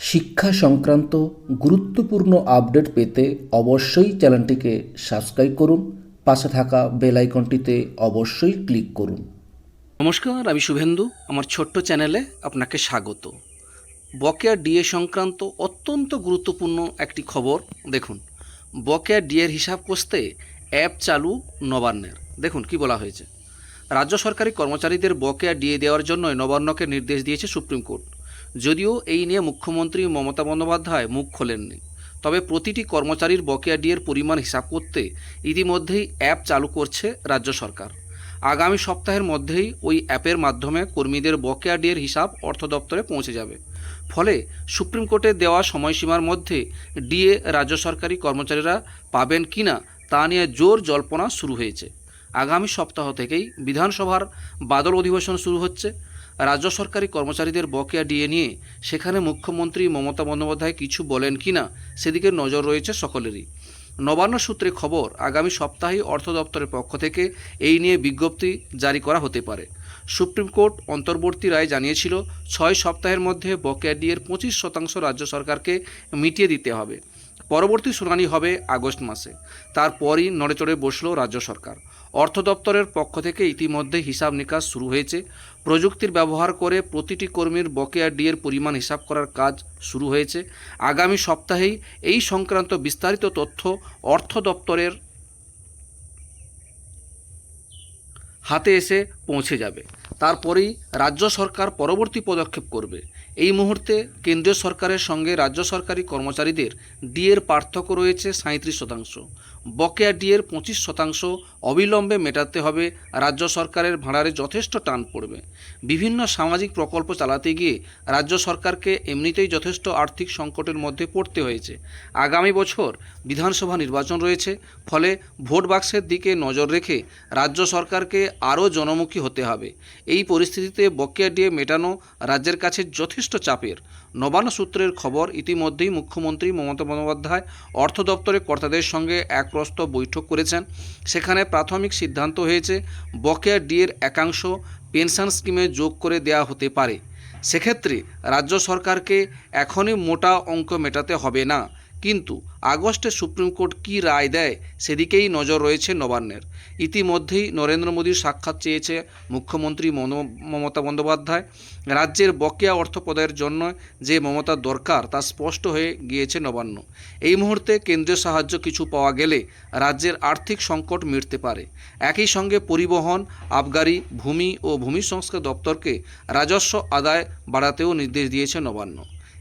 শিক্ষা সংক্রান্ত গুরুত্বপূর্ণ আপডেট পেতে অবশ্যই চ্যানেলটিকে সাবস্ক্রাইব করুন, পাশে থাকা বেল আইকনটিতে অবশ্যই ক্লিক করুন। নমস্কার, আমি শুভেন্দু। আমার ছোট্ট চ্যানেলে আপনাকে স্বাগত। বকেয়া ডিএ সংক্রান্ত অত্যন্ত গুরুত্বপূর্ণ একটি খবর, দেখুন। বকেয়া ডিএর হিসাব কষতে অ্যাপ চালু নবান্নের। দেখুন, কি বলা হয়েছে। রাজ্য সরকারি কর্মচারীদের বকেয়া ডিএ দেওয়ার জন্য নবান্নকে নির্দেশ দিয়েছে সুপ্রিম কোর্ট। যদিও এই নিয়ে মুখ্যমন্ত্রী মমতা বন্দ্যোপাধ্যায় মুখ খোলেননি। তবে প্রতিটি কর্মচারীর বকেয়া ডিয়ের পরিমাণ হিসাব করতে ইতিমধ্যেই অ্যাপ চালু করছে রাজ্য সরকার। আগামী সপ্তাহের মধ্যেই ওই অ্যাপের মাধ্যমে কর্মীদের বকেয়া ডিএর হিসাব অর্থ দপ্তরে পৌঁছে যাবে। ফলে সুপ্রিম কোর্টের দেওয়া সময়সীমার মধ্যে ডিএ রাজ্য সরকারি কর্মচারীরা পাবেন কিনা তা নিয়ে জোর জল্পনা শুরু হয়েছে। আগামী সপ্তাহ থেকেই বিধানসভার বাদল অধিবেশন শুরু হচ্ছে। রাজ্য সরকারি কর্মচারীদের বকেয়া ডিএ নিয়ে সেখানে মুখ্যমন্ত্রী মমতা বন্দ্যোপাধ্যায় কিছু বলেন কিনা সেদিকে নজর রয়েছে সকলেরই। নবান্ন সূত্রে খবর, আগামী সপ্তাহেই অর্থ দপ্তরের পক্ষ থেকে এই নিয়ে বিজ্ঞপ্তি জারি করা হতে পারে। সুপ্রিম কোর্ট অন্তর্বর্তী রায় জানিয়েছিল, ছয় সপ্তাহের মধ্যে বকেয়া ডিএর পঁচিশ শতাংশ রাজ্য সরকারকে মিটিয়ে দিতে হবে। পরবর্তী শুনানি হবে আগস্ট মাসে। তারপরই নড়েচড়ে বসল রাজ্য সরকার। অর্থ দপ্তরের পক্ষ থেকে ইতিমধ্যে হিসাব নিকাশ শুরু হয়েছে। প্রযুক্তির ব্যবহার করে প্রতিটি কর্মীর বকেয়া ডিএর পরিমাণ হিসাব করার কাজ শুরু হয়েছে। আগামী সপ্তাহেই এই সংক্রান্ত বিস্তারিত তথ্য অর্থ দপ্তরের হাতে এসে পৌঁছে যাবে। তারপরেই রাজ্য সরকার পরবর্তী পদক্ষেপ করবে। এই মুহূর্তে কেন্দ্রীয় সরকারের সঙ্গে রাজ্য সরকারি কর্মচারীদের ডিএর পার্থক্য রয়েছে সাঁত্রিশ শতাংশ। বকেয়া ডিএর পঁচিশ শতাংশ অবিলম্বে মেটাতে হবে। রাজ্য সরকারের ভাড়ারে যথেষ্ট টান পড়বে। বিভিন্ন সামাজিক প্রকল্প চালাতে গিয়ে রাজ্য সরকারকে এমনিতেই যথেষ্ট আর্থিক সংকটের মধ্যে পড়তে হয়েছে। আগামী বছর বিধানসভা নির্বাচন রয়েছে, ফলে ভোট বাক্সের দিকে নজর রেখে রাজ্য সরকারকে আরও জনমুখী হতে হবে। এই পরিস্থিতিতে বকেয়া ডিএ মেটানো রাজ্যের কাছে যথেষ্ট চাপের। নবান্ন সূত্রের খবর, ইতিমধ্যেই মুখ্যমন্ত্রী মমতা বন্দ্যোপাধ্যায় অর্থ দপ্তরের কর্তাদের সঙ্গে এক প্রস্ত বৈঠক করেছেন। সেখানে প্রাথমিক সিদ্ধান্ত হয়েছে, বকেয়া ডিএর একাংশ পেনশন স্কিমে যোগ করে দেওয়া হতে পারে। সেক্ষেত্রে রাজ্য সরকারকে এখনই মোটা অঙ্ক মেটাতে হবে না। কিন্তু আগস্টে সুপ্রিম কোর্ট কী রায় দেয় সেদিকেই নজর রয়েছে নবান্নের। ইতিমধ্যেই নরেন্দ্র মোদীর সাক্ষাৎ চেয়েছে মুখ্যমন্ত্রী মনো- মমতা বন্দ্যোপাধ্যায়। রাজ্যের বকেয়া অর্থ প্রদায়ের জন্য যে মমতার দরকার তা স্পষ্ট হয়ে গিয়েছে নবান্ন। এই মুহূর্তে কেন্দ্রীয় সাহায্য কিছু পাওয়া গেলে রাজ্যের আর্থিক সংকট মিটতে পারে। একই সঙ্গে পরিবহন, আবগারি, ভূমি ও ভূমি সংস্কার দপ্তরকে রাজস্ব আদায় বাড়াতেও নির্দেশ দিয়েছে নবান্ন।